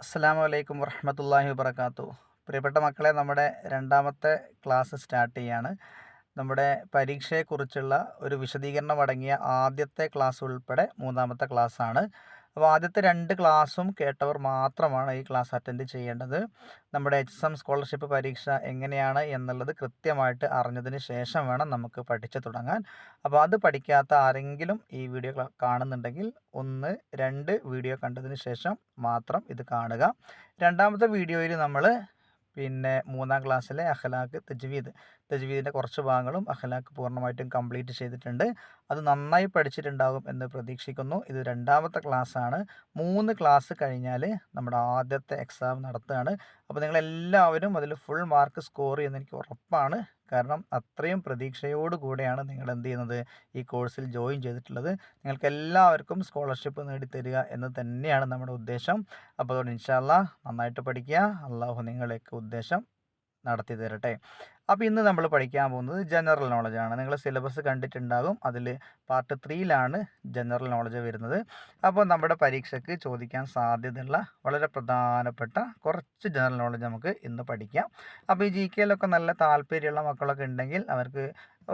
അസ്സാം അലൈക്കും വർഹമത്തല്ലാഹി വബർക്കാത്തു പ്രിയപ്പെട്ട മക്കളെ നമ്മുടെ രണ്ടാമത്തെ ക്ലാസ് സ്റ്റാർട്ട് ചെയ്യാണ്. നമ്മുടെ പരീക്ഷയെക്കുറിച്ചുള്ള ഒരു വിശദീകരണം അടങ്ങിയ ആദ്യത്തെ ക്ലാസ് ഉൾപ്പെടെ മൂന്നാമത്തെ ക്ലാസ്സാണ്. അപ്പോൾ ആദ്യത്തെ രണ്ട് ക്ലാസ്സും കേട്ടവർ മാത്രമാണ് ഈ ക്ലാസ് അറ്റൻഡ് ചെയ്യേണ്ടത്. നമ്മുടെ എച്ച് എസ് എം സ്കോളർഷിപ്പ് പരീക്ഷ എങ്ങനെയാണ് എന്നുള്ളത് കൃത്യമായിട്ട് അറിഞ്ഞതിന് ശേഷം വേണം നമുക്ക് പഠിച്ചു തുടങ്ങാൻ. അപ്പോൾ അത് പഠിക്കാത്ത ആരെങ്കിലും ഈ വീഡിയോ കാണുന്നുണ്ടെങ്കിൽ ഒന്ന് രണ്ട് വീഡിയോ കണ്ടതിന് ശേഷം മാത്രം ഇത് കാണുക. രണ്ടാമത്തെ വീഡിയോയിൽ നമ്മൾ പിന്നെ മൂന്നാം ക്ലാസ്സിലെ അഖലാഖ് തജ്വീദ്. തജ്വീദിന്റെ കുറച്ച് ഭാഗങ്ങളും അഖലാഖ് പൂർണമായിട്ടും കംപ്ലീറ്റ് ചെയ്തിട്ടുണ്ട്. അത് നന്നായി പഠിച്ചിട്ടുണ്ടാകും എന്ന് പ്രതീക്ഷിക്കുന്നു. ഇത് രണ്ടാമത്തെ ക്ലാസ്സാണ്. മൂന്ന് ക്ലാസ് കഴിഞ്ഞാൽ നമ്മുടെ ആദ്യത്തെ എക്സാം നടത്തുകയാണ് അപ്പോൾ നിങ്ങളെല്ലാവരും അതിൽ ഫുൾ മാർക്ക് സ്കോർ ചെയ്യുമെന്ന് എനിക്ക് ഉറപ്പാണ്. കാരണം അത്രയും പ്രതീക്ഷയോട് കൂടെയാണ് നിങ്ങൾ എന്ത് ചെയ്യുന്നത് ഈ കോഴ്സിൽ ജോയിൻ ചെയ്തിട്ടുള്ളത്. നിങ്ങൾക്ക് എല്ലാവർക്കും സ്കോളർഷിപ്പ് നേടിത്തരിക എന്ന് തന്നെയാണ് നമ്മുടെ ഉദ്ദേശം. അപ്പോൾ ഇൻഷാല്ല നന്നായിട്ട് പഠിക്കുക. അള്ളാഹു നിങ്ങളെയൊക്കെ ഉദ്ദേശം നടത്തി തരട്ടെ. അപ്പോൾ ഇന്ന് നമ്മൾ പഠിക്കാൻ പോകുന്നത് ജനറൽ നോളജാണ് നിങ്ങൾ സിലബസ് കണ്ടിട്ടുണ്ടാകും. അതിൽ പാർട്ട് ത്രീയിലാണ് ജനറൽ നോളജ് വരുന്നത്. അപ്പോൾ നമ്മുടെ പരീക്ഷയ്ക്ക് ചോദിക്കാൻ സാധ്യതയുള്ള വളരെ പ്രധാനപ്പെട്ട കുറച്ച് ജനറൽ നോളജ് നമുക്ക് ഇന്ന് പഠിക്കാം. അപ്പോൾ ഈ ജി കെയിലൊക്കെ നല്ല താല്പര്യമുള്ള മക്കളൊക്കെ ഉണ്ടെങ്കിൽ അവർക്ക്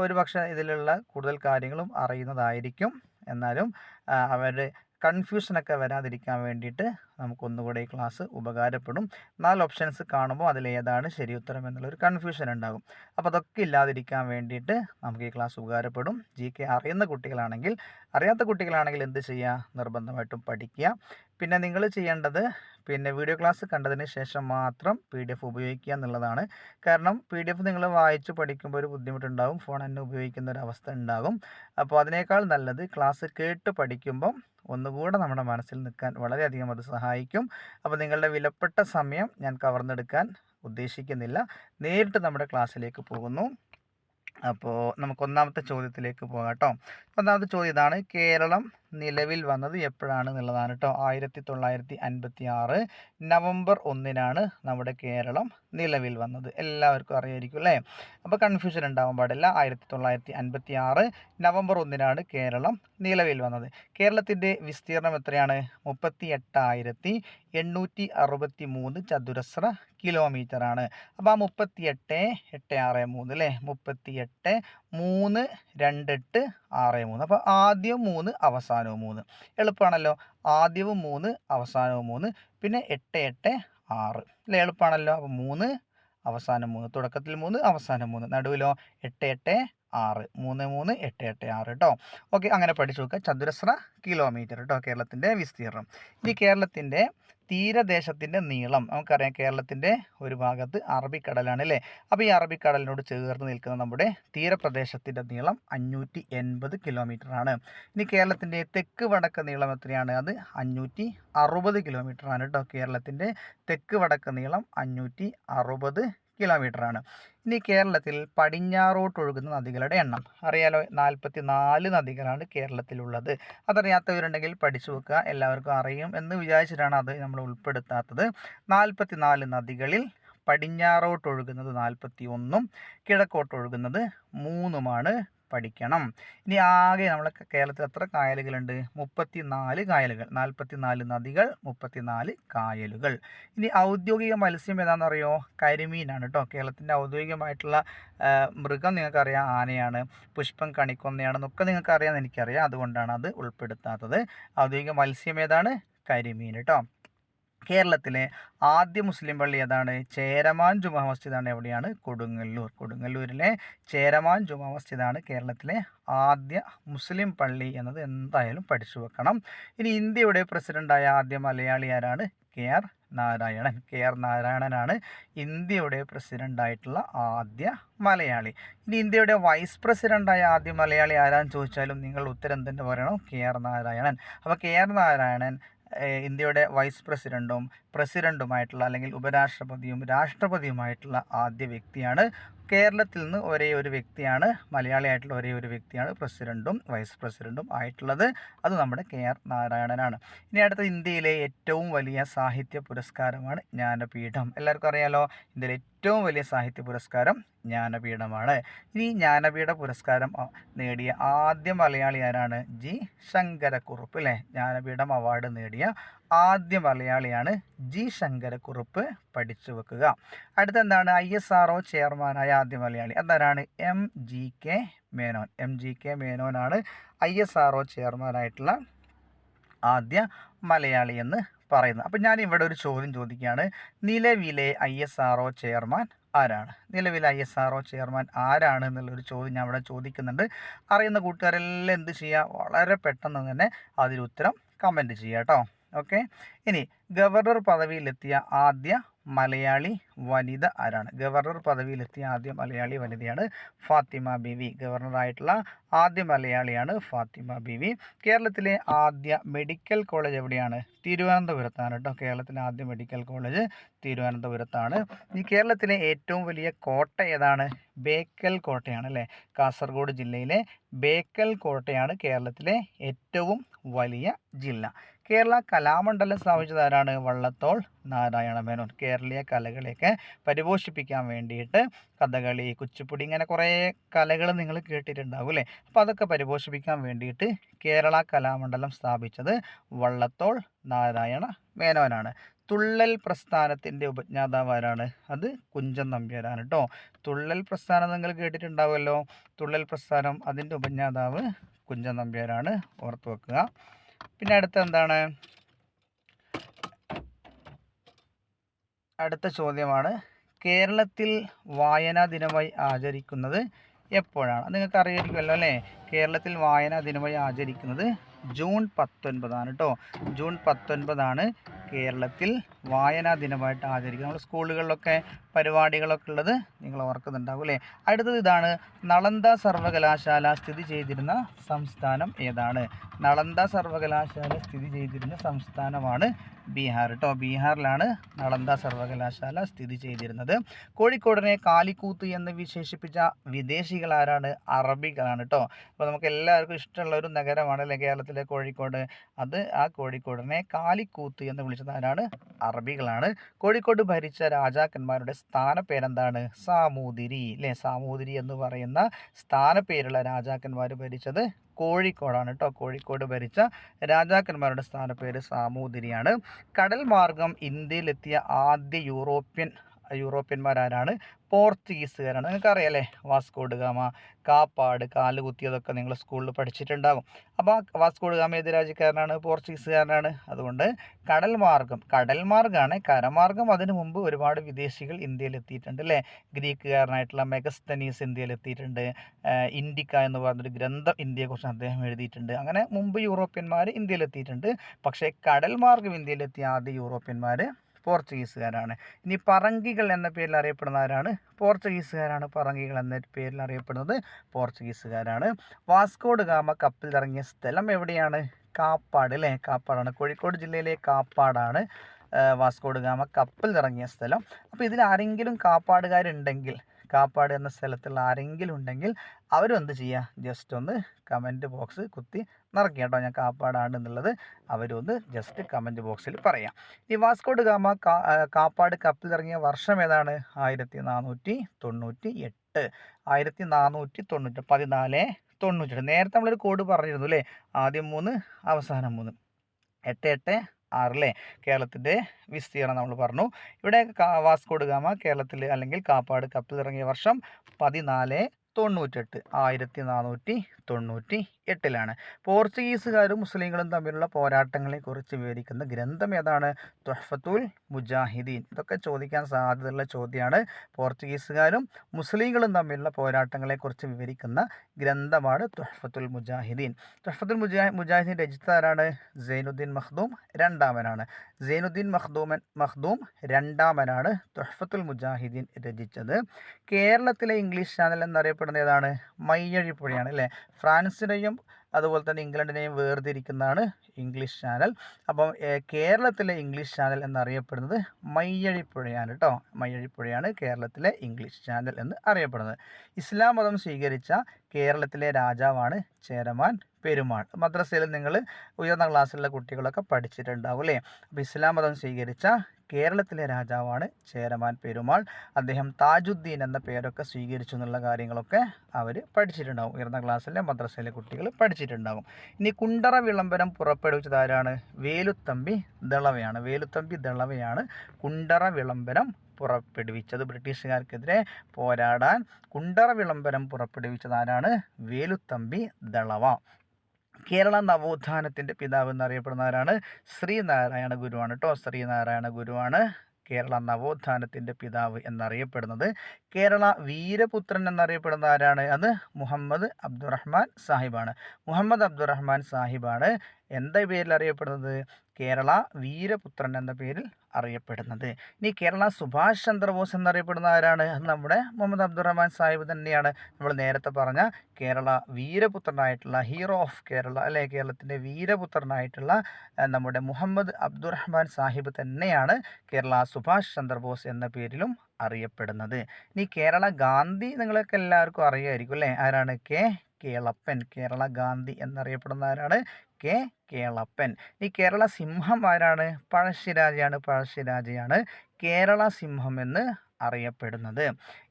ഒരു പക്ഷേ ഇതിലുള്ള കൂടുതൽ കാര്യങ്ങളും അറിയുന്നതായിരിക്കും. എന്നാലും അവരുടെ കൺഫ്യൂഷനൊക്കെ വരാതിരിക്കാൻ വേണ്ടിയിട്ട് നമുക്കൊന്നുകൂടെ ഈ ക്ലാസ് ഉപകാരപ്പെടും. നാല് ഓപ്ഷൻസ് കാണുമ്പോൾ അതിൽ ഏതാണ് ശരി ഉത്തരം എന്നുള്ളൊരു കൺഫ്യൂഷൻ ഉണ്ടാകും. അപ്പോൾ അതൊക്കെ ഇല്ലാതിരിക്കാൻ വേണ്ടിയിട്ട് നമുക്ക് ഈ ക്ലാസ് ഉപകാരപ്പെടും. ജി കെ അറിയുന്ന കുട്ടികളാണെങ്കിൽ അറിയാത്ത കുട്ടികളാണെങ്കിൽ എന്ത് ചെയ്യുക? നിർബന്ധമായിട്ടും പഠിക്കുക. പിന്നെ നിങ്ങൾ ചെയ്യേണ്ടത് പിന്നെ വീഡിയോ ക്ലാസ് കണ്ടതിന് ശേഷം മാത്രം പി ഡി എഫ് ഉപയോഗിക്കുക എന്നുള്ളതാണ്. കാരണം പി ഡി എഫ് നിങ്ങൾ വായിച്ച് പഠിക്കുമ്പോൾ ഒരു ബുദ്ധിമുട്ടുണ്ടാകും ഫോൺ തന്നെ ഉപയോഗിക്കുന്ന ഒരു അവസ്ഥ ഉണ്ടാകും. അപ്പോൾ അതിനേക്കാൾ നല്ലത് ക്ലാസ് കേട്ട് പഠിക്കുമ്പം ഒന്നുകൂടെ നമ്മുടെ മനസ്സിൽ നിൽക്കാൻ വളരെയധികം അത് സഹായിക്കും. അപ്പോൾ നിങ്ങളുടെ വിലപ്പെട്ട സമയം ഞാൻ കവർന്നെടുക്കാൻ ഉദ്ദേശിക്കുന്നില്ല. നേരിട്ട് നമ്മുടെ ക്ലാസ്സിലേക്ക് പോകുന്നു. അപ്പോൾ നമുക്ക് ഒന്നാമത്തെ ചോദ്യത്തിലേക്ക് പോകാം കേട്ടോ. ഒന്നാമത്തെ ചോദ്യം ഇതാണ് കേരളം നിലവിൽ വന്നത് എപ്പോഴാണ് എന്നുള്ളതാണ് കേട്ടോ. ആയിരത്തി തൊള്ളായിരത്തി അൻപത്തി ആറ് നവംബർ ഒന്നിനാണ് നമ്മുടെ കേരളം നിലവിൽ വന്നത്. എല്ലാവർക്കും അറിയായിരിക്കും അല്ലേ? അപ്പോൾ കൺഫ്യൂഷൻ ഉണ്ടാവാൻ പാടില്ല. ആയിരത്തി തൊള്ളായിരത്തി അൻപത്തി ആറ് നവംബർ ഒന്നിനാണ് കേരളം നിലവിൽ വന്നത്. കേരളത്തിന്റെ വിസ്തീർണം എത്രയാണ്? മുപ്പത്തി എട്ടായിരത്തി എണ്ണൂറ്റി അറുപത്തി മൂന്ന് ചതുരശ്ര കിലോമീറ്റർ ആണ് അപ്പോൾ ആ മുപ്പത്തി എട്ട് എട്ട് ആറ് മൂന്ന് അല്ലേ? മുപ്പത്തി എട്ട് മൂന്ന് രണ്ട് എട്ട് ആറ് മൂന്ന്. അപ്പോൾ ആദ്യം മൂന്ന് അവസാനവും മൂന്ന്. എളുപ്പമാണല്ലോ ആദ്യവും മൂന്ന് അവസാനവും മൂന്ന് പിന്നെ എട്ട് എട്ട് ആറ്. അല്ലേ? എളുപ്പമാണല്ലോ അപ്പോൾ മൂന്ന് അവസാനം മൂന്ന്. തുടക്കത്തിൽ മൂന്ന് അവസാനം മൂന്ന്. നടുവിലോ എട്ട് എട്ട് ആറ്. മൂന്ന് മൂന്ന് എട്ട് എട്ട് ആറ് കേട്ടോ ഓക്കെ അങ്ങനെ പഠിച്ചു നോക്കുക. ചതുരശ്ര കിലോമീറ്റർ കേട്ടോ കേരളത്തിന്റെ വിസ്തീർണം ഇനി കേരളത്തിന്റെ തീരദേശത്തിന്റെ നീളം. നമുക്കറിയാം കേരളത്തിന്റെ ഒരു ഭാഗത്ത് അറബിക്കടലാണ് അല്ലേ അപ്പോൾ ഈ അറബിക്കടലിനോട് ചേർന്ന് നിൽക്കുന്ന നമ്മുടെ തീരപ്രദേശത്തിന്റെ നീളം അഞ്ഞൂറ്റി എൺപത് ആണ് ഇനി കേരളത്തിന്റെ തെക്ക് വടക്ക് നീളം എത്രയാണ്? അത് അഞ്ഞൂറ്റി അറുപത് ആണ് കേട്ടോ. കേരളത്തിന്റെ തെക്ക് വടക്ക് നീളം അഞ്ഞൂറ്റി അറുപത് ആണ് ഇനി കേരളത്തിൽ പടിഞ്ഞാറോട്ടൊഴുകുന്ന നദികളുടെ എണ്ണം. അറിയാലോ നാൽപ്പത്തി നാല് നദികളാണ് കേരളത്തിലുള്ളത്. അതറിയാത്തവരുണ്ടെങ്കിൽ പഠിച്ചു വെക്കുക. എല്ലാവർക്കും അറിയും എന്ന് വിചാരിച്ചിട്ടാണ് അത് നമ്മൾ ഉൾപ്പെടുത്താത്തത്. നാൽപ്പത്തി നാല് നദികളിൽ പടിഞ്ഞാറോട്ടൊഴുകുന്നത് നാൽപ്പത്തി ഒന്നും കിഴക്കോട്ടൊഴുകുന്നത് മൂന്നുമാണ്. പഠിക്കണം. ഇനി ആകെ നമ്മളെ കേരളത്തിൽ എത്ര കായലുകളുണ്ട്? മുപ്പത്തി നാല് കായലുകൾ. നാൽപ്പത്തി നാല് നദികൾ മുപ്പത്തി നാല് കായലുകൾ. ഇനി ഔദ്യോഗിക മത്സ്യം ഏതാണെന്ന് അറിയോ കരിമീനാണ് കേട്ടോ കേരളത്തിന്റെ ഔദ്യോഗികമായിട്ടുള്ള മൃഗം നിങ്ങൾക്കറിയാം. ആനയാണ് പുഷ്പം കണിക്കൊന്നയാണെന്നൊക്കെ നിങ്ങൾക്കറിയാമെന്ന് എനിക്കറിയാം. അതുകൊണ്ടാണ് അത് ഉൾപ്പെടുത്താത്തത്. ഔദ്യോഗിക മത്സ്യം ഏതാണ്? കരിമീൻ കേട്ടോ കേരളത്തിലെ ആദ്യ മുസ്ലിം പള്ളി ഏതാണ്? ചേരമാൻ ജുമാ മസ്ജിദാണ് എവിടെയാണ്? കൊടുങ്ങല്ലൂർ. കൊടുങ്ങല്ലൂരിലെ ചേരമാൻ ജുമാ മസ്ജിദാണ് കേരളത്തിലെ ആദ്യ മുസ്ലിം പള്ളി എന്നത്. എന്തായാലും പഠിച്ചു വെക്കണം. ഇനി ഇന്ത്യയുടെ പ്രസിഡന്റായ ആദ്യ മലയാളി ആരാണ്? K R Narayanan. K R നാരായണനാണ് ഇന്ത്യയുടെ പ്രസിഡന്റായിട്ടുള്ള ആദ്യ മലയാളി. ഇനി ഇന്ത്യയുടെ വൈസ് പ്രസിഡന്റായ ആദ്യ മലയാളി ആരാന്ന് ചോദിച്ചാലും നിങ്ങൾ ഉത്തരം തന്നെ പറയണം? K R Narayanan. അപ്പോൾ കെ ആർ നാരായണൻ ഇന്ത്യയുടെ വൈസ് പ്രസിഡന്റും പ്രസിഡന്റുമായിട്ടുള്ള അല്ലെങ്കിൽ ഉപരാഷ്ട്രപതിയും രാഷ്ട്രപതിയുമായിട്ടുള്ള ആദ്യ വ്യക്തിയാണ് കേരളത്തിൽ നിന്ന് ഒരേ ഒരു വ്യക്തിയാണ് മലയാളിയായിട്ടുള്ള ഒരേ ഒരു വ്യക്തിയാണ് പ്രസിഡന്റും വൈസ് പ്രസിഡന്റും ആയിട്ടുള്ളത്. അത് നമ്മുടെ കെ ആർ നാരായണനാണ്. ഇനി അടുത്ത ഇന്ത്യയിലെ ഏറ്റവും വലിയ സാഹിത്യ പുരസ്കാരമാണ് ജ്ഞാനപീഠം. എല്ലാവർക്കും അറിയാലോ ഇന്ത്യയിലെ ഏറ്റവും വലിയ സാഹിത്യ പുരസ്കാരം ജ്ഞാനപീഠമാണ്. ഇനി ജ്ഞാനപീഠ പുരസ്കാരം നേടിയ ആദ്യ മലയാളി ആരാണ്? ജി. ശങ്കരക്കുറുപ്പ് അല്ലേ? ജ്ഞാനപീഠം അവാർഡ് നേടിയ ആദ്യ മലയാളിയാണ് ജി ശങ്കരക്കുറുപ്പ് പഠിച്ചു വെക്കുക. അടുത്ത എന്താണ് ഐ എസ് ആർ ഒ ചെയർമാനായ ആദ്യ മലയാളി. അതാരാണ്? M G K Menon. M G K മേനോനാണ് I S R O ചെയർമാനായിട്ടുള്ള ആദ്യ മലയാളി എന്ന് പറയുന്നത്. അപ്പം ഞാൻ ഇവിടെ ഒരു ചോദ്യം ചോദിക്കുകയാണ്. നിലവിലെ I S R O chairman ആരാണ്? നിലവിലെ I S R O chairman ആരാണ് എന്നുള്ളൊരു ചോദ്യം ഞാൻ ഇവിടെ ചോദിക്കുന്നുണ്ട്. അറിയുന്ന കൂട്ടുകാരെല്ലാം എന്ത് ചെയ്യുക? വളരെ പെട്ടെന്ന് തന്നെ അതിലുത്തരം കമന്റ് ചെയ്യുക കേട്ടോ. ഓക്കെ ഇനി ഗവർണർ പദവിയിലെത്തിയ ആദ്യ മലയാളി വനിത ആരാണ്? ഗവർണർ പദവിയിലെത്തിയ ആദ്യ മലയാളി വനിതയാണ് ഫാത്തിമ ബിവി. ഗവർണറായിട്ടുള്ള ആദ്യ മലയാളിയാണ് ഫാത്തിമ ബിവി. കേരളത്തിലെ ആദ്യ മെഡിക്കൽ കോളേജ് എവിടെയാണ്? തിരുവനന്തപുരത്താണ് കേട്ടോ കേരളത്തിലെ ആദ്യ മെഡിക്കൽ കോളേജ് തിരുവനന്തപുരത്താണ്. ഈ കേരളത്തിലെ ഏറ്റവും വലിയ കോട്ട ഏതാണ്? ബേക്കൽ കോട്ടയാണ് അല്ലേ കാസർഗോഡ് ജില്ലയിലെ ബേക്കൽ കോട്ടയാണ് കേരളത്തിലെ ഏറ്റവും വലിയ ജില്ല. കേരള കലാമണ്ഡലം സ്ഥാപിച്ചത് ആരാണ്? വള്ളത്തോൾ നാരായണ മേനോൻ. കേരളീയ കലകളെയൊക്കെ പരിപോഷിപ്പിക്കാൻ വേണ്ടിയിട്ട് കഥകളി കുച്ചിപ്പുടി ഇങ്ങനെ കുറേ കലകൾ നിങ്ങൾ കേട്ടിട്ടുണ്ടാവും അല്ലേ? അപ്പോൾ അതൊക്കെ പരിപോഷിപ്പിക്കാൻ വേണ്ടിയിട്ട് കേരള കലാമണ്ഡലം സ്ഥാപിച്ചത് വള്ളത്തോൾ നാരായണ മേനോനാണ്. തുള്ളൽ പ്രസ്ഥാനത്തിന്റെ ഉപജ്ഞാതാവ് ആരാണ്? അത് കുഞ്ചൻ നമ്പ്യാരാണ് കേട്ടോ തുള്ളൽ പ്രസ്ഥാനം നിങ്ങൾ കേട്ടിട്ടുണ്ടാവുമല്ലോ. തുള്ളൽ പ്രസ്ഥാനം അതിന്റെ ഉപജ്ഞാതാവ് കുഞ്ചൻ നമ്പ്യാരാണ്. ഓർത്ത് വെക്കുക. പിന്നെ അടുത്ത എന്താണ് അടുത്ത ചോദ്യമാണ്. കേരളത്തിൽ വായനാ ദിനമായി ആചരിക്കുന്നത് എപ്പോഴാണ്? നിങ്ങൾക്ക് അറിയായിരിക്കുമല്ലോ അല്ലേ? കേരളത്തിൽ വായനാ ദിനമായി ആചരിക്കുന്നത് ജൂൺ പത്തൊൻപതാണ് കേട്ടോ ജൂൺ പത്തൊൻപതാണ് കേരളത്തിൽ വായനാ ദിനമായിട്ട് ആചരിക്കുന്നത്. നമ്മൾ സ്കൂളുകളിലൊക്കെ പരിപാടികളൊക്കെ ഉള്ളത് നിങ്ങൾ ഓർക്കുന്നുണ്ടാവും അല്ലേ? അടുത്തത് ഇതാണ് നളന്ദ സർവകലാശാല സ്ഥിതി ചെയ്തിരുന്ന സംസ്ഥാനം ഏതാണ്? നളന്ദ സർവകലാശാല സ്ഥിതി ചെയ്തിരുന്ന സംസ്ഥാനമാണ് ബീഹാർ. കേട്ടോ ബീഹാറിലാണ് നളന്ദ സർവകലാശാല സ്ഥിതി ചെയ്തിരുന്നത്. കോഴിക്കോടിനെ കാലിക്കൂത്ത് എന്ന് വിശേഷിപ്പിച്ച വിദേശികൾ ആരാണ്? അറബികളാണ് കേട്ടോ അപ്പോൾ നമുക്ക് എല്ലാവർക്കും ഇഷ്ടമുള്ള ഒരു നഗരമാണ് അല്ലേ കേരളത്തിലെ കോഴിക്കോട്? അത് ആ കോഴിക്കോടിനെ കാലിക്കൂത്ത് എന്ന് വിളിച്ചത് ആരാണ്? അറബികളാണ്. കോഴിക്കോട് ഭരിച്ച രാജാക്കന്മാരുടെ സ്ഥാനപ്പേരെന്താണ്? സാമൂതിരി അല്ലേ സാമൂതിരി എന്ന് പറയുന്ന സ്ഥാനപ്പേരുള്ള രാജാക്കന്മാർ ഭരിച്ചത് കോഴിക്കോടാണ് കേട്ടോ കോഴിക്കോട് ഭരിച്ച രാജാക്കന്മാരുടെ സ്ഥാനപ്പേര് സാമൂതിരിയാണ്. കടൽ മാർഗം ഇന്ത്യയിലെത്തിയ ആദ്യ യൂറോപ്യൻ യൂറോപ്യന്മാരാരാണ് പോർച്ചുഗീസുകാരാണ്. നിങ്ങൾക്ക് അറിയാലേ വാസ്കോഡ് ഗാമ കാപ്പാട് കാൽ കുത്തിയതൊക്കെ നിങ്ങൾ സ്കൂളിൽ പഠിച്ചിട്ടുണ്ടാകും. അപ്പോൾ വാസ്കോഡുഗാമ ഏത് രാജ്യക്കാരനാണ്? പോർച്ചുഗീസുകാരനാണ്. അതുകൊണ്ട് കടൽ മാർഗം കടൽ മാർഗമാണ് കരമാർഗം അതിനു മുമ്പ് ഒരുപാട് വിദേശികൾ ഇന്ത്യയിൽ എത്തിയിട്ടുണ്ട് അല്ലേ? ഗ്രീക്കുകാരനായിട്ടുള്ള മെഗസ്തനീസ് ഇന്ത്യയിൽ എത്തിയിട്ടുണ്ട് ഇൻഡിക്ക എന്ന് പറഞ്ഞൊരു ഗ്രന്ഥം ഇന്ത്യയെക്കുറിച്ച് അദ്ദേഹം എഴുതിയിട്ടുണ്ട്. അങ്ങനെ മുമ്പ് യൂറോപ്യന്മാർ ഇന്ത്യയിൽ എത്തിയിട്ടുണ്ട് പക്ഷേ കടൽ മാർഗം ഇന്ത്യയിലെത്തിയ ആദ്യ യൂറോപ്യന്മാർ പോർച്ചുഗീസുകാരാണ്. ഇനി പറങ്കികൾ എന്ന പേരിൽ അറിയപ്പെടുന്ന ആരാണ്? പോർച്ചുഗീസുകാരാണ്. പറങ്കികൾ എന്ന പേരിൽ അറിയപ്പെടുന്നത് പോർച്ചുഗീസുകാരാണ്. വാസ്കോഡ് ഗാമ കപ്പിൽ ഇറങ്ങിയ സ്ഥലം എവിടെയാണ്? കാപ്പാട് അല്ലേ? കാപ്പാടാണ്. കോഴിക്കോട് ജില്ലയിലെ കാപ്പാടാണ്. വാസ്കോഡ് ഗാമ കപ്പൽ ഇറങ്ങിയ സ്ഥലം. അപ്പോൾ ഇതിൽ ആരെങ്കിലും കാപ്പാടുകാരുണ്ടെങ്കിൽ കാപ്പാട് എന്ന സ്ഥലത്തുള്ള ആരെങ്കിലും ഉണ്ടെങ്കിൽ അവരും എന്ത് ചെയ്യുക ജസ്റ്റ് ഒന്ന് കമന്റ് ബോക്സ് കുത്തി നിറയ്ക്കുക കേട്ടോ ഞാൻ കാപ്പാടാണ് എന്നുള്ളത്. അവരൊന്ന് ജസ്റ്റ് കമന്റ് ബോക്സിൽ പറയാം. ഈ വാസ്കോട് ഗാമ കാപ്പാട് കപ്പിൽ ഇറങ്ങിയ വർഷം ഏതാണ്? ആയിരത്തി നാനൂറ്റി തൊണ്ണൂറ്റി എട്ട് ആയിരത്തി നാനൂറ്റി തൊണ്ണൂറ്റി പതിനാല് തൊണ്ണൂറ്റി നേരത്തെ നമ്മളൊരു കോഡ് പറഞ്ഞിരുന്നു അല്ലേ ആദ്യം മൂന്ന് അവസാനം മൂന്ന്. എട്ട് എട്ട് ആറിലെ കേരളത്തിന്റെ വിസ്തീർണം നമ്മൾ പറഞ്ഞു. ഇവിടെ വാസ്കോഡ് ഗാമ കേരളത്തിൽ അല്ലെങ്കിൽ കാപ്പാട് കപ്പിൽ ഇറങ്ങിയ വർഷം പതിനാല് തൊണ്ണൂറ്റെട്ട് ആയിരത്തി നാനൂറ്റി തൊണ്ണൂറ്റി എട്ടിലാണ്. പോർച്ചുഗീസുകാരും മുസ്ലിങ്ങളും തമ്മിലുള്ള പോരാട്ടങ്ങളെക്കുറിച്ച് വിവരിക്കുന്ന ഗ്രന്ഥം ഏതാണ്? തൊഹഫത്തുൽ മുജാഹിദീൻ. ഇതൊക്കെ ചോദിക്കാൻ സാധ്യതയുള്ള ചോദ്യമാണ്. പോർച്ചുഗീസുകാരും മുസ്ലിങ്ങളും തമ്മിലുള്ള പോരാട്ടങ്ങളെക്കുറിച്ച് വിവരിക്കുന്ന ഗ്രന്ഥമാണ് തുഹഫത്തുൽ മുജാഹിദീൻ. തുഹഫത്തുൽ മുജാ മുജാഹിദീൻ രചിതാരാണ് സൈനുദ്ദീൻ മഖ്ദൂം രണ്ടാമനാണ്. സൈനുദ്ദീൻ മഖ്ദൂമൻ മഖ്ദൂം രണ്ടാമനാണ് തുഹഫത്തുൽ മുജാഹിദീൻ രചിച്ചത്. കേരളത്തിലെ ഇംഗ്ലീഷ് ചാനൽ എന്നറിയപ്പെടുന്ന ഏതാണ്? മയ്യഴിപ്പുഴയാണ് അല്ലേ? ഫ്രാൻസിനെയും അതുപോലെ തന്നെ ഇംഗ്ലണ്ടിനെയും വേർതിരിക്കുന്നതാണ് ഇംഗ്ലീഷ് ചാനൽ. അപ്പം കേരളത്തിലെ ഇംഗ്ലീഷ് ചാനൽ എന്നറിയപ്പെടുന്നത് മയ്യഴിപ്പുഴയാണ് കേട്ടോ മയ്യഴിപ്പുഴയാണ് കേരളത്തിലെ ഇംഗ്ലീഷ് ചാനൽ എന്ന് അറിയപ്പെടുന്നത്. ഇസ്ലാം മതം സ്വീകരിച്ച കേരളത്തിലെ രാജാവാണ് ചേരമാൻ പെരുമാൾ. മദ്രസയിൽ നിങ്ങൾ ഉയർന്ന ക്ലാസ്സിലുള്ള കുട്ടികളൊക്കെ പഠിച്ചിട്ടുണ്ടാവും അല്ലേ അപ്പോൾ ഇസ്ലാം മതം സ്വീകരിച്ച കേരളത്തിലെ രാജാവാണ് ചേരമാൻ പെരുമാൾ. അദ്ദേഹം താജുദ്ദീൻ എന്ന പേരൊക്കെ സ്വീകരിച്ചു എന്നുള്ള കാര്യങ്ങളൊക്കെ അവർ പഠിച്ചിട്ടുണ്ടാകും ഉയർന്ന ക്ലാസ്സിലെ മദ്രസയിലെ കുട്ടികൾ പഠിച്ചിട്ടുണ്ടാകും ഇനി കുണ്ടറ വിളംബരം പുറപ്പെടുവിച്ചത് ആരാണ്? വേലുത്തമ്പി ദളവയാണ്. വേലുത്തമ്പി ദളവയാണ് കുണ്ടറ വിളംബരം പുറപ്പെടുവിച്ചത്. ബ്രിട്ടീഷുകാർക്കെതിരെ പോരാടാൻ കുണ്ടറ വിളംബരം പുറപ്പെടുവിച്ചത് ആരാണ്? വേലുത്തമ്പി ദളവ. കേരള നവോത്ഥാനത്തിന്റെ പിതാവ് എന്നറിയപ്പെടുന്ന ആരാണ് ശ്രീനാരായണ ഗുരുവാണ് കേട്ടോ ശ്രീനാരായണ ഗുരുവാണ് കേരള നവോത്ഥാനത്തിന്റെ പിതാവ് എന്നറിയപ്പെടുന്നത്. കേരള വീരപുത്രൻ എന്നറിയപ്പെടുന്ന ആരാണ്? അത് മുഹമ്മദ് അബ്ദുറഹ്മാൻ സാഹിബാണ്. മുഹമ്മദ് അബ്ദുറഹ്മാൻ സാഹിബാണ് എന്താ പേരിൽ അറിയപ്പെടുന്നത്? കേരള വീരപുത്രൻ എന്ന പേരിൽ അറിയപ്പെടുന്നത്. ഇനി കേരള സുഭാഷ് ചന്ദ്രബോസ് എന്നറിയപ്പെടുന്ന ആരാണ്? അത് നമ്മുടെ മുഹമ്മദ് അബ്ദുറഹ്മാൻ സാഹിബ് തന്നെയാണ്. നമ്മൾ നേരത്തെ പറഞ്ഞ കേരള വീരപുത്രനായിട്ടുള്ള ഹീറോ ഓഫ് കേരള അല്ലെ? കേരളത്തിന്റെ വീരപുത്രനായിട്ടുള്ള നമ്മുടെ മുഹമ്മദ് അബ്ദുറഹ്മാൻ സാഹിബ് തന്നെയാണ് കേരള സുഭാഷ് ചന്ദ്രബോസ് എന്ന പേരിലും അറിയപ്പെടുന്നത്. ഇനി കേരള ഗാന്ധി നിങ്ങൾക്ക് എല്ലാവർക്കും അറിയായിരിക്കും അല്ലേ? ആരാണ്? കെ. കേളപ്പൻ. കേരള ഗാന്ധി എന്നറിയപ്പെടുന്ന ആരാണ്? കെ. കേളപ്പൻ. ഈ കേരള സിംഹം ആരാണ്? പഴശ്ശിരാജയാണ്. പഴശ്ശിരാജയാണ് കേരള സിംഹം എന്ന് അറിയപ്പെടുന്നത്.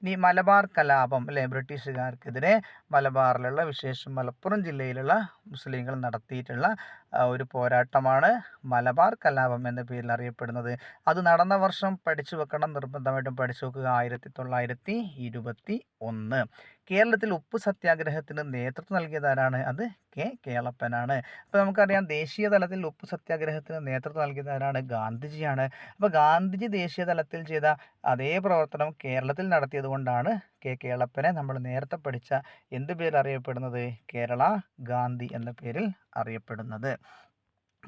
ഇനി മലബാർ കലാപം അല്ലെ? ബ്രിട്ടീഷുകാർക്കെതിരെ മലബാറിലുള്ള വിശേഷം മലപ്പുറം ജില്ലയിലുള്ള മുസ്ലിങ്ങൾ നടത്തിയിട്ടുള്ള ഒരു പോരാട്ടമാണ് മലബാർ കലാപം എന്ന പേരിൽ അറിയപ്പെടുന്നത്. അത് നടന്ന വർഷം പഠിച്ചു വെക്കണം നിർബന്ധമായിട്ടും പഠിച്ചു വെക്കുക. ആയിരത്തി തൊള്ളായിരത്തി ഇരുപത്തി ഒന്ന്. കേരളത്തിൽ ഉപ്പ് സത്യാഗ്രഹത്തിന് നേതൃത്വം നൽകിയതാരാണ് അത് കെ കേളപ്പനാണ്. അപ്പോൾ നമുക്കറിയാം ദേശീയ തലത്തിൽ ഉപ്പ് സത്യാഗ്രഹത്തിന് നേതൃത്വം നൽകിയതാരാണ് ഗാന്ധിജിയാണ്. അപ്പോൾ ഗാന്ധിജി ദേശീയ തലത്തിൽ ചെയ്ത അതേ പ്രവർത്തനം കേരളത്തിൽ നടത്തിയത് കൊണ്ടാണ് കെ കേളപ്പനെ നമ്മൾ നേരത്തെ പഠിച്ച എന്ത് പേരിൽ അറിയപ്പെടുന്നത്? കേരള ഗാന്ധി എന്ന പേരിൽ അറിയപ്പെടുന്നത്.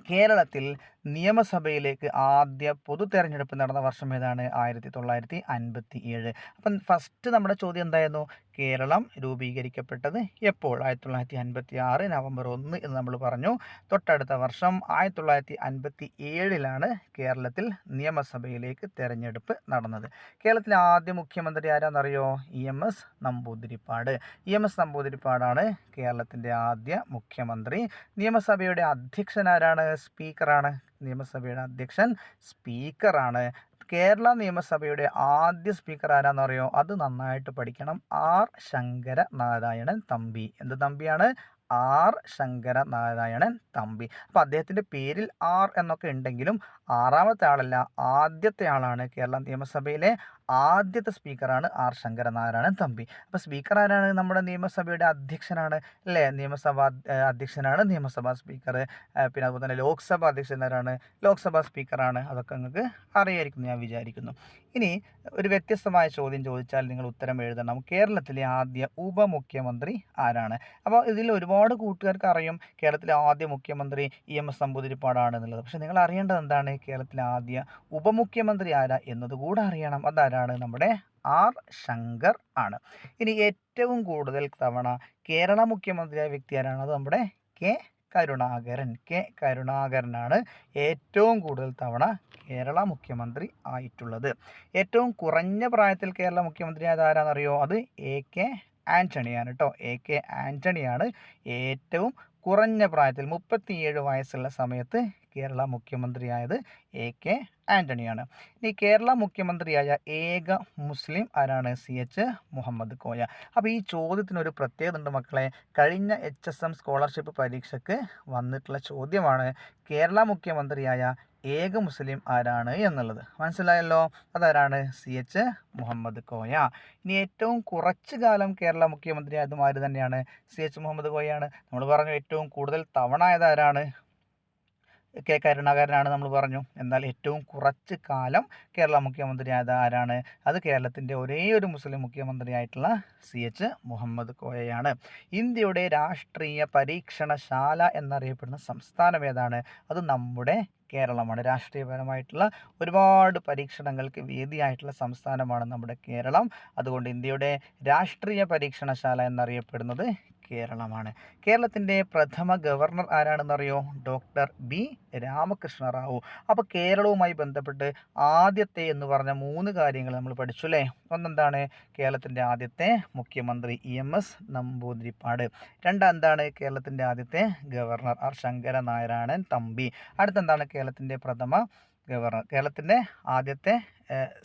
കേരളത്തിൽ നിയമസഭയിലേക്ക് ആദ്യ പൊതു തെരഞ്ഞെടുപ്പ് നടന്ന വർഷം ഏതാണ്? ആയിരത്തി തൊള്ളായിരത്തി അൻപത്തി ഏഴ്. അപ്പം ഫസ്റ്റ് നമ്മുടെ ചോദ്യം എന്തായിരുന്നു? കേരളം രൂപീകരിക്കപ്പെട്ടത് എപ്പോൾ? ആയിരത്തി തൊള്ളായിരത്തി അൻപത്തി ആറ് നവംബർ ഒന്ന് എന്ന് നമ്മൾ പറഞ്ഞു. തൊട്ടടുത്ത വർഷം ആയിരത്തി തൊള്ളായിരത്തി അൻപത്തി ഏഴിലാണ് കേരളത്തിൽ നിയമസഭയിലേക്ക് തെരഞ്ഞെടുപ്പ് നടന്നത്. കേരളത്തിലെ ആദ്യ മുഖ്യമന്ത്രി ആരാന്നറിയോ? E M S Namboodiripad. E M S നമ്പൂതിരിപ്പാടാണ് കേരളത്തിന്റെ ആദ്യ മുഖ്യമന്ത്രി. നിയമസഭയുടെ അധ്യക്ഷൻ ആരാണ്? സ്പീക്കറാണ്. നിയമസഭയുടെ അധ്യക്ഷൻ സ്പീക്കറാണ്. കേരള നിയമസഭയുടെ ആദ്യ സ്പീക്കർ ആരാന്ന് അറിയോ? അത് നന്നായിട്ട് പഠിക്കണം. ആർ ശങ്കര നാരായണൻ തമ്പി. എന്ത് തമ്പിയാണ്? ആർ ശങ്കര നാരായണൻ തമ്പി. അപ്പോൾ അദ്ദേഹത്തിന്റെ പേരിൽ ആർ എന്നൊക്കെ ഉണ്ടെങ്കിലും ആറാമത്തെ ആളല്ല ആദ്യത്തെ ആളാണ് കേരള നിയമസഭയിലെ ആദ്യത്തെ സ്പീക്കറാണ് ആർ ശങ്കരനാരായണൻ തമ്പി. അപ്പോൾ സ്പീക്കർ ആരാണ് നമ്മുടെ നിയമസഭയുടെ അധ്യക്ഷനാണ് അല്ലേ? നിയമസഭ അധ്യക്ഷനാണ് നിയമസഭാ സ്പീക്കർ പിന്നെ അതുപോലെ തന്നെ ലോക്സഭ അധ്യക്ഷനാരാണ് ലോക്സഭാ സ്പീക്കറാണ്. അതൊക്കെ നിങ്ങൾക്ക് അറിയായിരിക്കും ഞാൻ വിചാരിക്കുന്നു. ഇനി ഒരു വ്യത്യസ്തമായ ചോദ്യം ചോദിച്ചാൽ നിങ്ങൾ ഉത്തരം എഴുതണം. കേരളത്തിലെ ആദ്യ ഉപമുഖ്യമന്ത്രി ആരാണ്? അപ്പോൾ ഇതിൽ ഒരുപാട് കൂട്ടുകാർക്ക് അറിയും കേരളത്തിലെ ആദ്യ മുഖ്യമന്ത്രി ഇ എം എസ് നമ്പൂതിരിപ്പാടാണ് എന്നുള്ളത്. പക്ഷേ നിങ്ങൾ അറിയേണ്ടത് എന്താണ്? കേരളത്തിലെ ആദ്യ ഉപമുഖ്യമന്ത്രി ആരാ എന്നതുകൂടെ അറിയണം. അതാരാണ്? നമ്മുടെ ആർ. ശങ്കർ ആണ്. ഇനി ഏറ്റവും കൂടുതൽ തവണ കേരള മുഖ്യമന്ത്രിയായ വ്യക്തി ആരാണ് അത് നമ്മുടെ കെ. കരുണാകരൻ. കെ. കരുണാകരനാണ് ഏറ്റവും കൂടുതൽ തവണ കേരള മുഖ്യമന്ത്രി ആയിട്ടുള്ളത്. ഏറ്റവും കുറഞ്ഞ പ്രായത്തിൽ കേരള മുഖ്യമന്ത്രി ആയത് ആരാന്നറിയോ? അത് എ. കെ. ആന്റണിയാണ് കേട്ടോ എ. കെ. ആന്റണിയാണ് ഏറ്റവും കുറഞ്ഞ പ്രായത്തിൽ മുപ്പത്തിയേഴ് വയസ്സുള്ള സമയത്ത് കേരള മുഖ്യമന്ത്രിയായത് എ കെ ആന്റണിയാണ് ഇനി കേരള മുഖ്യമന്ത്രിയായ ഏക മുസ്ലിം ആരാണ്? C H Muhammad Koya. അപ്പോൾ ഈ ചോദ്യത്തിനൊരു പ്രത്യേകത ഉണ്ട് മക്കളെ. കഴിഞ്ഞ എച്ച് എസ് എം സ്കോളർഷിപ്പ് പരീക്ഷയ്ക്ക് വന്നിട്ടുള്ള ചോദ്യമാണ് കേരള മുഖ്യമന്ത്രിയായ ഏക മുസ്ലിം ആരാണ് എന്നുള്ളത്. മനസ്സിലായല്ലോ? അതാരാണ്? C H Muhammad Koya. ഇനി ഏറ്റവും കുറച്ച് കാലം കേരള മുഖ്യമന്ത്രി ആര് തന്നെയാണ്? സി എച്ച് മുഹമ്മദ് കോയയാണ്. നമ്മൾ പറഞ്ഞു ഏറ്റവും കൂടുതൽ തവണ ആയത് ആരാണ്? കെ. കരുണാകരനാണ് നമ്മൾ പറഞ്ഞു. എന്നാൽ ഏറ്റവും കുറച്ച് കാലം കേരള മുഖ്യമന്ത്രി ആയത് ആരാണ്? അത് കേരളത്തിന്റെ ഒരേ ഒരു മുസ്ലിം മുഖ്യമന്ത്രിയായിട്ടുള്ള സി. എച്ച്. മുഹമ്മദ് കോയയാണ്. ഇന്ത്യയുടെ രാഷ്ട്രീയ പരീക്ഷണശാല എന്നറിയപ്പെടുന്ന സംസ്ഥാനം ഏതാണ്? അത് നമ്മുടെ കേരളമാണ്. രാഷ്ട്രീയപരമായിട്ടുള്ള ഒരുപാട് പരീക്ഷണങ്ങൾക്ക് വേദിയായിട്ടുള്ള സംസ്ഥാനമാണ് നമ്മുടെ കേരളം. അതുകൊണ്ട് ഇന്ത്യയുടെ രാഷ്ട്രീയ പരീക്ഷണശാല എന്നറിയപ്പെടുന്നത് കേരളമാണ്. കേരളത്തിന്റെ പ്രഥമ governor ആരാണെന്നറിയോ? Doctor B. Ramakrishna Rao അപ്പോൾ കേരളവുമായി ബന്ധപ്പെട്ട് ആദ്യത്തെ എന്ന് പറഞ്ഞ മൂന്ന് കാര്യങ്ങൾ നമ്മൾ പഠിച്ചു അല്ലേ ഒന്നെന്താണ്? കേരളത്തിന്റെ ആദ്യത്തെ മുഖ്യമന്ത്രി ഇ എം എസ് നമ്പൂതിരിപ്പാട്. രണ്ടെന്താണ് കേരളത്തിന്റെ ആദ്യത്തെ ഗവർണർ ആർ. ശങ്കര നാരായണൻ തമ്പി. അടുത്തെന്താണ് കേരളത്തിന്റെ പ്രഥമ ഗവർണർ? കേരളത്തിന്റെ ആദ്യത്തെ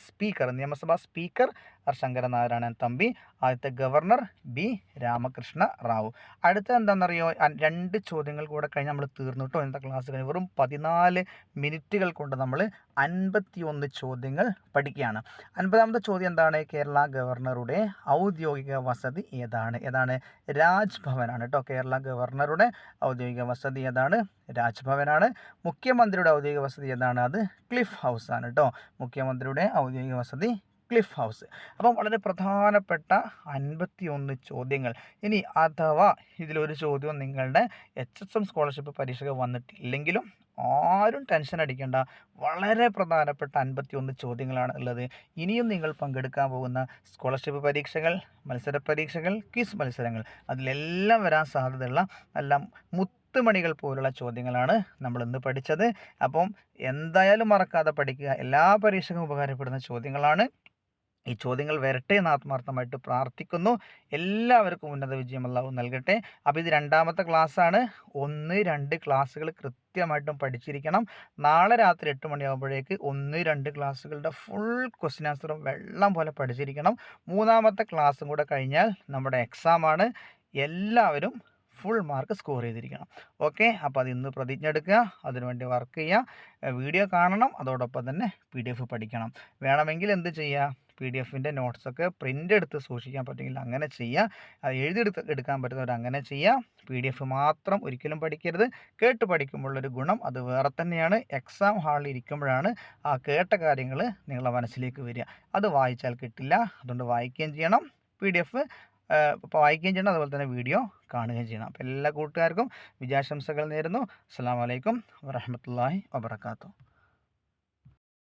സ്പീക്കർ നിയമസഭാ സ്പീക്കർ ആർ ശങ്കരനാരായണൻ തമ്പി ആദ്യത്തെ ഗവർണർ ബി രാമകൃഷ്ണ റാവു. അടുത്ത എന്താണെന്നറിയോ? രണ്ട് ചോദ്യങ്ങൾ കൂടെ കഴിഞ്ഞ് നമ്മൾ തീർന്നു കേട്ടോ ഇന്നത്തെ ക്ലാസ് കഴിഞ്ഞ് വെറും പതിനാല് മിനിറ്റുകൾ കൊണ്ട് നമ്മൾ അൻപത്തിയൊന്ന് ചോദ്യങ്ങൾ പഠിക്കുകയാണ്. അൻപതാമത്തെ ചോദ്യം എന്താണ്? കേരള ഗവർണറുടെ ഔദ്യോഗിക വസതി ഏതാണ്? ഏതാണ്? രാജ്ഭവനാണ് കേട്ടോ കേരള ഗവർണറുടെ ഔദ്യോഗിക വസതി ഏതാണ്? രാജ്ഭവനാണ്. മുഖ്യമന്ത്രിയുടെ ഔദ്യോഗിക വസതി ഏതാണ്? അത് ക്ലിഫ് ഹൗസാണ് കേട്ടോ മുഖ്യമന്ത്രിയുടെ ഔദ്യോഗിക വസതി ക്ലിഫ് ഹൗസ്. അപ്പം വളരെ പ്രധാനപ്പെട്ട അൻപത്തി ഒന്ന് ചോദ്യങ്ങൾ. ഇനി അഥവാ ഇതിലൊരു ചോദ്യം നിങ്ങളുടെ എച്ച് എസ് എം സ്കോളർഷിപ്പ് പരീക്ഷകൾ വന്നിട്ടില്ലെങ്കിലും ആരും ടെൻഷൻ അടിക്കേണ്ട. വളരെ പ്രധാനപ്പെട്ട അൻപത്തി ഒന്ന് ചോദ്യങ്ങളാണ് ഉള്ളത്. ഇനിയും നിങ്ങൾ പങ്കെടുക്കാൻ പോകുന്ന സ്കോളർഷിപ്പ് പരീക്ഷകൾ മത്സര പരീക്ഷകൾ ക്വിസ് മത്സരങ്ങൾ അതിലെല്ലാം വരാൻ സാധ്യതയുള്ള നല്ല മുത്തുമണികൾ പോലുള്ള ചോദ്യങ്ങളാണ് നമ്മൾ ഇന്ന് പഠിച്ചത്. അപ്പം എന്തായാലും മറക്കാതെ പഠിക്കുക. എല്ലാ പരീക്ഷയ്ക്കും ഉപകാരപ്പെടുന്ന ചോദ്യങ്ങളാണ്. ഈ ചോദ്യങ്ങൾ വരട്ടെ എന്ന് ആത്മാർത്ഥമായിട്ട് പ്രാർത്ഥിക്കുന്നു. എല്ലാവർക്കും ഉന്നത വിജയം അല്ലാഹു നൽകട്ടെ. അപ്പോൾ ഇത് രണ്ടാമത്തെ ക്ലാസ്സാണ്. ഒന്ന് രണ്ട് ക്ലാസ്സുകൾ കൃത്യമായിട്ടും പഠിച്ചിരിക്കണം. നാളെ രാത്രി എട്ട് മണിയാകുമ്പോഴേക്ക് ഒന്ന് രണ്ട് ക്ലാസ്സുകളുടെ ഫുൾ ക്വസ്റ്റ്യൻ ആൻസറും വെള്ളം പോലെ പഠിച്ചിരിക്കണം. മൂന്നാമത്തെ ക്ലാസ്സും കൂടെ കഴിഞ്ഞാൽ നമ്മുടെ എക്സാമാണ് എല്ലാവരും ഫുൾ മാർക്ക് സ്കോർ ചെയ്തിരിക്കണം. ഓക്കെ അപ്പോൾ അത് ഇന്ന് പ്രതിജ്ഞ എടുക്കുക. അതിനുവേണ്ടി വർക്ക് ചെയ്യുക. വീഡിയോ കാണണം. അതോടൊപ്പം തന്നെ പി പഠിക്കണം. വേണമെങ്കിൽ എന്ത് ചെയ്യുക പി ഡി എഫിന്റെ നോട്ട്സൊക്കെ പ്രിന്റ് എടുത്ത് സൂക്ഷിക്കാൻ പറ്റുമെങ്കിൽ അങ്ങനെ ചെയ്യുക അത് എഴുതിയെടുത്ത് എടുക്കാൻ പറ്റുന്നവർ അങ്ങനെ ചെയ്യുക പി ഡി എഫ് മാത്രം ഒരിക്കലും പഠിക്കരുത്. കേട്ട് പഠിക്കുമ്പോഴുള്ളൊരു ഗുണം അത് വേറെ തന്നെയാണ്. എക്സാം ഹാളിൽ ഇരിക്കുമ്പോഴാണ് ആ കേട്ട കാര്യങ്ങൾ നിങ്ങളുടെ മനസ്സിലേക്ക് വരിക. അത് വായിച്ചാൽ കിട്ടില്ല. അതുകൊണ്ട് വായിക്കുകയും ചെയ്യണം. പി ഡി എഫ് ഇപ്പോൾ വായിക്കുകയും ചെയ്യണം. അതുപോലെ തന്നെ വീഡിയോ കാണുകയും ചെയ്യണം. അപ്പോൾ എല്ലാ കൂട്ടുകാർക്കും വിജയാശംസകൾ നേരുന്നു. അസ്സാം വലൈക്കും വരഹമത്തല്ലാഹി വബർക്കാത്തു